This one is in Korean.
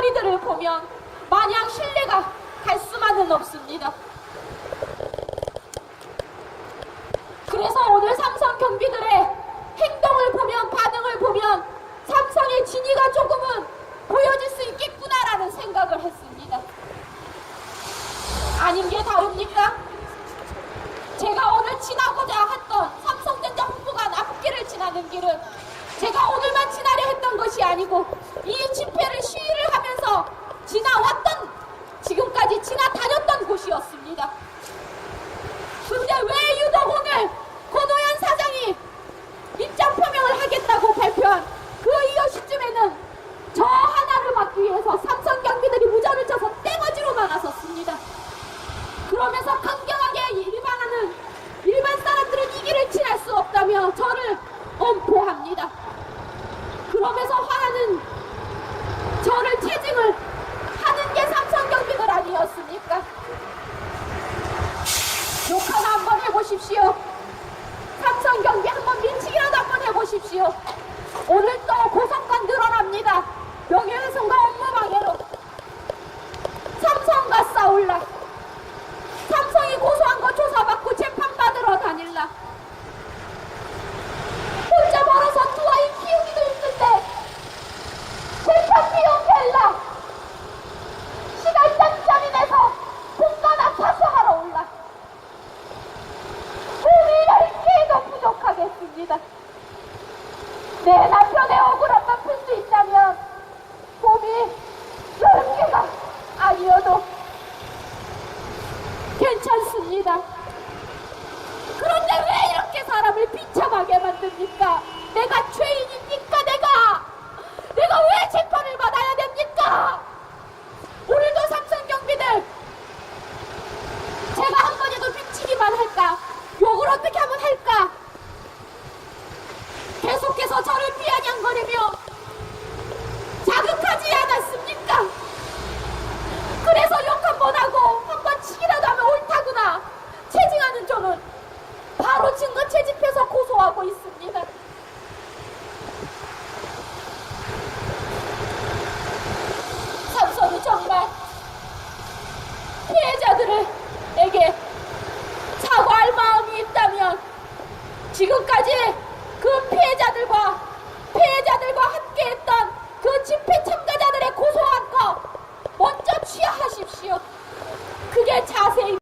목소리들을 보면 마냥 신뢰가 갈 수만은 없습니다. 그래서 오늘 삼성 경비들의 행동을 보면 반응을 보면 삼성의 진위가 조금은 보여질 수 있겠구나라는 생각을 했습니다. 아닌 게 다릅니까? 제가 오늘 지나고자 했던 삼성전자 홍보관 앞길을 지나는 길은 제가 오늘만 지나려 했던 것이 아니고 이 집회를 시위를 지나왔던 지금까지 지나다녔던 곳이었습니다. 근데 왜 유독 오늘 고노현 사장이 입장 표명을 하겠다고 발표한 그 이후 시점에는 저 하나를 막기 위해서 삼성 경비들이 무전을 쳐서 떼거지로만 나섰습니다. 그러면서 강경하게 일반하는 일반 사람들은 이 길을 지날 수 없다며 저를 엄포합니다. 그러면서 화나는 저를 체증을 욕 하나 한번 해보십시오. 삼성 경비 한번 밀치기라도 한번 해보십시오. 오늘 또 고성간 늘어납니다. 명예훼손과 업무방해로 삼성과 싸울라. 삼성이 고소한 거 조사받고 재판 받으러 다닐라. 혼자 벌어서 두 아이 키우기도 힘든데 재판 비용 낼라. 시간 짬짬이 내서 공간 아파서 하러 올라. 몸이 열 개도 부족하겠습니다. 내 남편의 억울함만 풀 수 있다면 몸이 열 개가 아니어도 괜찮습니다. 그런데 왜 이렇게 사람을 비참하게 만듭니까? 내가 죄인입니까? 내가 내가 왜 재판을 받아야 됩니까? 오늘도 삼성 경비들 제가 한 번에도 미치기만 할까? 욕을 어떻게 하면 할까? 계속해서 저를 비아냥거리며 자극하지 않았습니까? 그래서 욕 한 번 하고 한 번 치기라도 하면 옳다구나 체증하는 저는 바로 증거 채집해서 고소 하고 있습니다. 삼성이 정말 피해자들에게 사과할 마음이 있다면 지금까지 그 피해자들과 피해자들과 함께했던